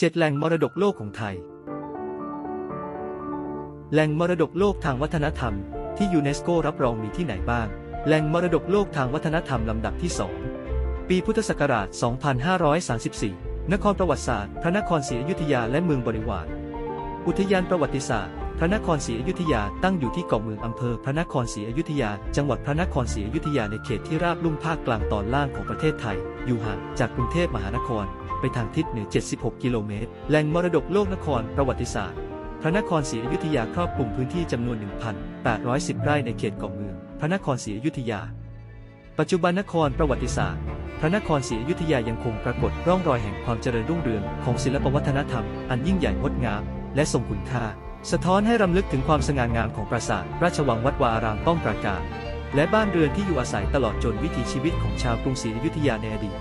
7แหล่งมรดกโลกของไทย แหล่งมรดกโลกทางวัฒนธรรม ที่ยูเนสโกรับรองมีที่ไหนบ้าง แหล่งมรดกโลกทางวัฒนธรรมลำดับที่ 2 ปีพุทธศักราช 2534 นครประวัติศาสตร์ พระนครศรีอยุธยาและเมืองบริวาร อุทยานประวัติศาสตร์ พระนครศรีอยุธยาตั้งอยู่ที่เกาะเมืองอำเภอ พระนครศรีอยุธยา จังหวัดพระนครศรีอยุธยาในเขตที่ราบลุ่มภาคกลางตอนล่างของประเทศไทย อยู่ห่างจากกรุงเทพมหานคร ไปทางทิศเหนือ 76 กิโลเมตร แหล่งมรดกโลกนครประวัติศาสตร์ พระนครศรีอยุธยาครอบคลุมพื้นที่จำนวน 1,810 ไร่ในเขตเกาะเมือง พระนครศรีอยุธยา ปัจจุบันนครประวัติศาสตร์ พระนครศรีอยุธยายังคงปรากฏร่องรอยแห่งความเจริญรุ่งเรืองของศิลปวัฒนธรรม อันยิ่งใหญ่งดงาม และทรงคุณค่า สะท้อนให้รำลึกถึงความสง่างามของปราสาทราชวังวัดวาอารามป้องปราการและบ้านเรือนที่อยู่อาศัยตลอดจนวิถีชีวิตของชาวกรุงศรีอยุธยาในอดีต